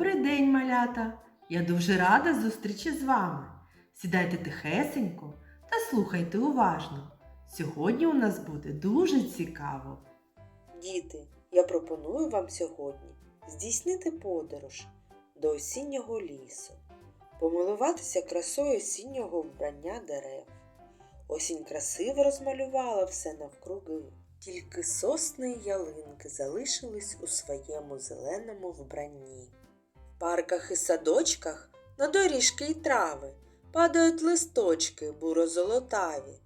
Добрий день, малята! Я дуже рада зустрічі з вами. Сідайте тихесенько та слухайте уважно. Сьогодні у нас буде дуже цікаво. Діти, я пропоную вам сьогодні здійснити подорож до осіннього лісу, помилуватися красою осіннього вбрання дерев. Осінь красиво розмалювала все навкруги, тільки сосни й ялинки залишились у своєму зеленому вбранні. Парках і садочках на доріжки й трави падають листочки буро-золотаві,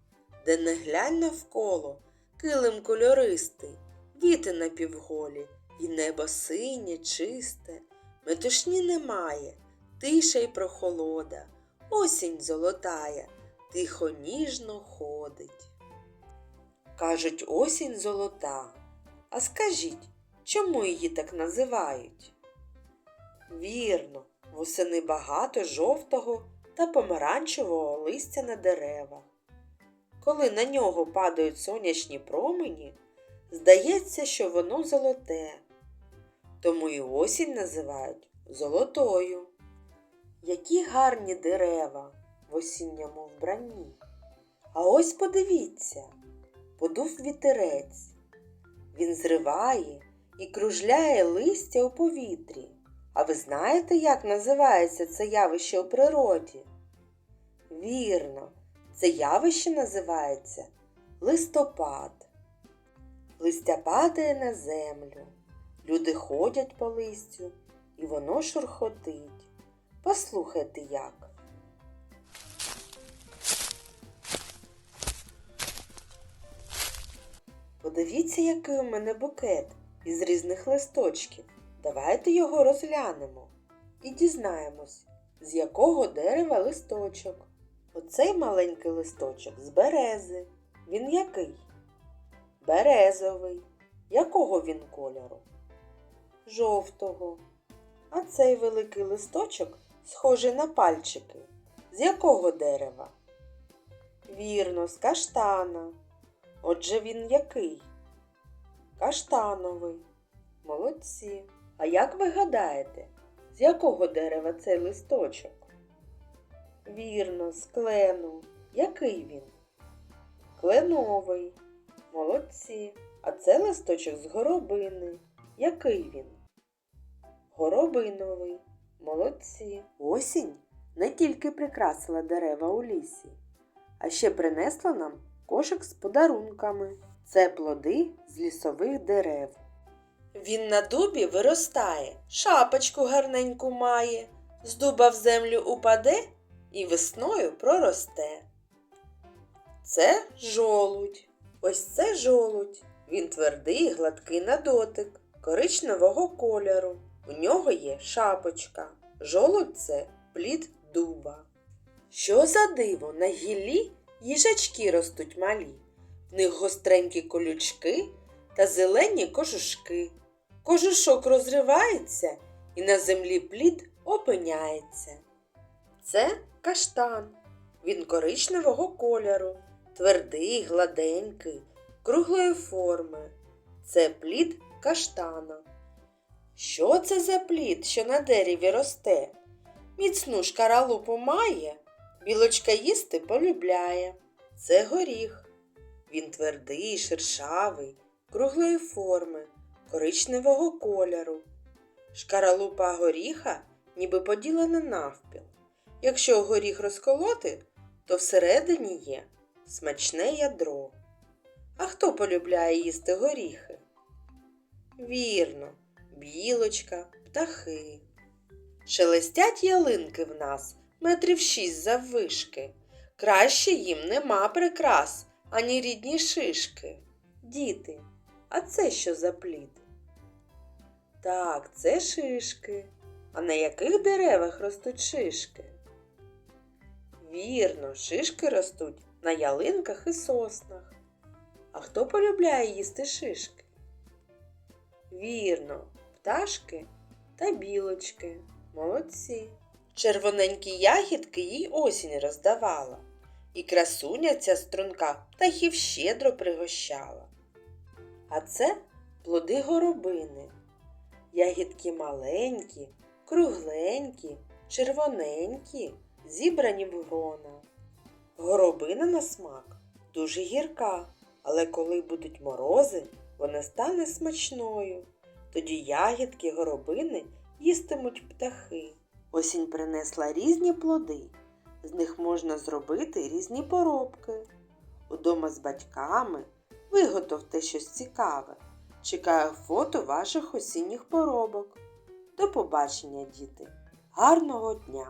де не глянь навколо килим кольористий, віти напівголі, і небо синє, чисте, метушні немає, тиша й прохолода, осінь золотая, тихо ніжно ходить. Кажуть, осінь золота. А скажіть, чому її так називають? Вірно, восени багато жовтого та помаранчевого листя на деревах. Коли на нього падають сонячні промені, здається, що воно золоте. Тому і осінь називають золотою. Які гарні дерева в осінньому вбранні. А ось подивіться, подув вітерець. Він зриває і кружляє листя у повітрі. А ви знаєте, як називається це явище у природі? Вірно, це явище називається листопад. Листя падає на землю. Люди ходять по листю, і воно шурхотить. Послухайте як. Подивіться, який у мене букет із різних листочків. Давайте його розглянемо і дізнаємось, з якого дерева листочок. Оцей маленький листочок з берези. Він який? Березовий. Якого він кольору? Жовтого. А цей великий листочок схожий на пальчики. З якого дерева? Вірно, з каштана. Отже, він який? Каштановий. Молодці. А як ви гадаєте, з якого дерева цей листочок? Вірно, з клену. Який він? Кленовий. Молодці. А це листочок з горобини. Який він? Горобиновий. Молодці. Осінь не тільки прикрасила дерева у лісі, а ще принесла нам кошик з подарунками. Це плоди з лісових дерев. Він на дубі виростає, шапочку гарненьку має, з дуба в землю упаде і весною проросте. Це жолудь. Ось це жолудь. Він твердий, гладкий на дотик, коричневого кольору. У нього є шапочка. Жолудь це плід дуба. Що за диво на гіллі їжачки ростуть малі, в них гостренькі колючки та зелені кожушки. Кожушок розривається і на землі плід опиняється. Це каштан. Він коричневого кольору, твердий, гладенький, круглої форми. Це плід каштана. Що це за плід, що на дереві росте? Міцну шкаралупу має, білочка їсти полюбляє. Це горіх. Він твердий, шершавий, круглої форми, коричневого кольору. Шкаралупа горіха ніби поділена навпіл. Якщо горіх розколоти, то всередині є смачне ядро. А хто полюбляє їсти горіхи? Вірно, білочка, птахи. Шелестять ялинки в нас метрів шість заввишки. Краще їм нема прикрас, ані рідні шишки. Діти, а це що за плід? Так, це шишки. А на яких деревах ростуть шишки? Вірно, шишки ростуть на ялинках і соснах. А хто полюбляє їсти шишки? Вірно, пташки та білочки. Молодці. Червоненькі ягідки їй осінь роздавала, і красуня ця струнка птахів щедро пригощала. А це плоди горобини. Ягідки маленькі, кругленькі, червоненькі, зібрані в грона. Горобина на смак дуже гірка, але коли будуть морози, вона стане смачною. Тоді ягідки горобини їстимуть птахи. Осінь принесла різні плоди. З них можна зробити різні поробки. Удома з батьками виготовте щось цікаве. Чекаю фото ваших осінніх поробок. До побачення, діти! Гарного дня!